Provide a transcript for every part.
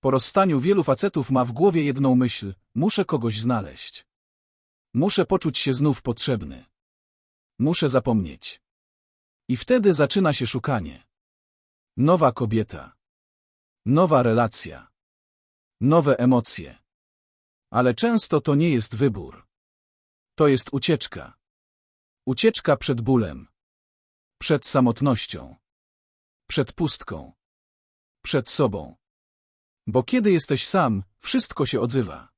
Po rozstaniu wielu facetów ma w głowie jedną myśl, muszę kogoś znaleźć. Muszę poczuć się znów potrzebny. Muszę zapomnieć. I wtedy zaczyna się szukanie. Nowa kobieta. Nowa relacja. Nowe emocje. Ale często to nie jest wybór. To jest ucieczka. Ucieczka przed bólem. Przed samotnością. Przed pustką. Przed sobą. Bo kiedy jesteś sam, wszystko się odzywa.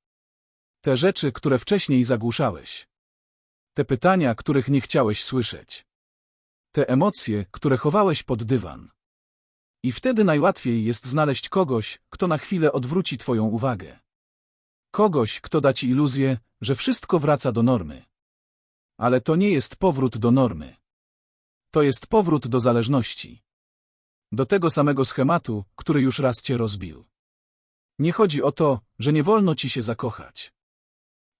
Te rzeczy, które wcześniej zagłuszałeś. Te pytania, których nie chciałeś słyszeć. Te emocje, które chowałeś pod dywan. I wtedy najłatwiej jest znaleźć kogoś, kto na chwilę odwróci twoją uwagę. Kogoś, kto da ci iluzję, że wszystko wraca do normy. Ale to nie jest powrót do normy. To jest powrót do zależności. Do tego samego schematu, który już raz cię rozbił. Nie chodzi o to, że nie wolno ci się zakochać.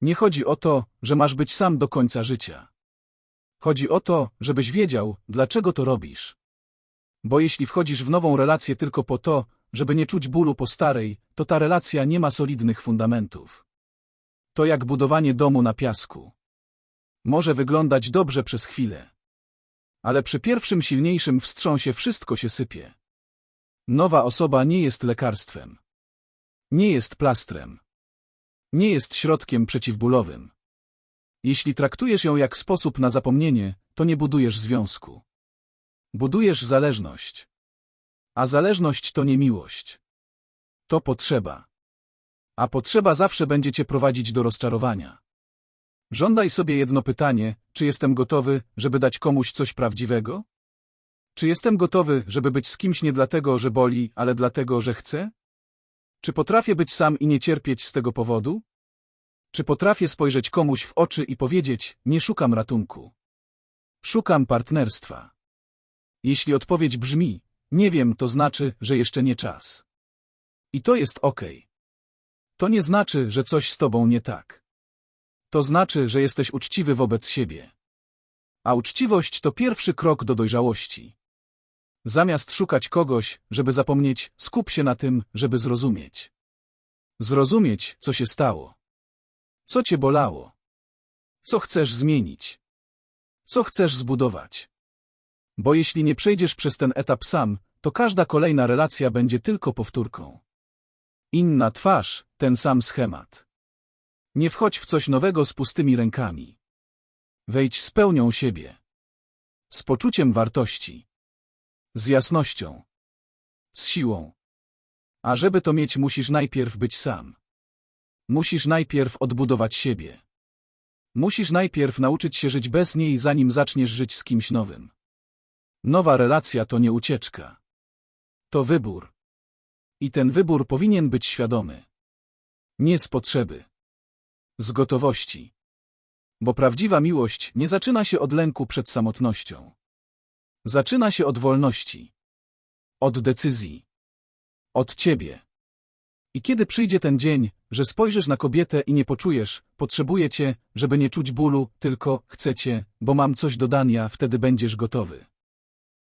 Nie chodzi o to, że masz być sam do końca życia. Chodzi o to, żebyś wiedział, dlaczego to robisz. Bo jeśli wchodzisz w nową relację tylko po to, żeby nie czuć bólu po starej, to ta relacja nie ma solidnych fundamentów. To jak budowanie domu na piasku. Może wyglądać dobrze przez chwilę. Ale przy pierwszym silniejszym wstrząsie wszystko się sypie. Nowa osoba nie jest lekarstwem. Nie jest plastrem. Nie jest środkiem przeciwbólowym. Jeśli traktujesz ją jak sposób na zapomnienie, to nie budujesz związku. Budujesz zależność. A zależność to nie miłość. To potrzeba. A potrzeba zawsze będzie cię prowadzić do rozczarowania. Żądaj sobie jedno pytanie, czy jestem gotowy, żeby dać komuś coś prawdziwego? Czy jestem gotowy, żeby być z kimś nie dlatego, że boli, ale dlatego, że chcę? Czy potrafię być sam i nie cierpieć z tego powodu? Czy potrafię spojrzeć komuś w oczy i powiedzieć, nie szukam ratunku? Szukam partnerstwa. Jeśli odpowiedź brzmi, nie wiem, to znaczy, że jeszcze nie czas. I to jest okej. To nie znaczy, że coś z tobą nie tak. To znaczy, że jesteś uczciwy wobec siebie. A uczciwość to pierwszy krok do dojrzałości. Zamiast szukać kogoś, żeby zapomnieć, skup się na tym, żeby zrozumieć. Zrozumieć, co się stało. Co cię bolało? Co chcesz zmienić? Co chcesz zbudować? Bo jeśli nie przejdziesz przez ten etap sam, to każda kolejna relacja będzie tylko powtórką. Inna twarz, ten sam schemat. Nie wchodź w coś nowego z pustymi rękami. Wejdź z pełnią siebie. Z poczuciem wartości. Z jasnością. Z siłą. A żeby to mieć, musisz najpierw być sam. Musisz najpierw odbudować siebie. Musisz najpierw nauczyć się żyć bez niej, zanim zaczniesz żyć z kimś nowym. Nowa relacja to nie ucieczka. To wybór. I ten wybór powinien być świadomy. Nie z potrzeby. Z gotowości. Bo prawdziwa miłość nie zaczyna się od lęku przed samotnością. Zaczyna się od wolności. Od decyzji. Od ciebie. I kiedy przyjdzie ten dzień, że spojrzysz na kobietę i nie poczujesz, potrzebuję cię, żeby nie czuć bólu, tylko chcę bo mam coś do dania, wtedy będziesz gotowy.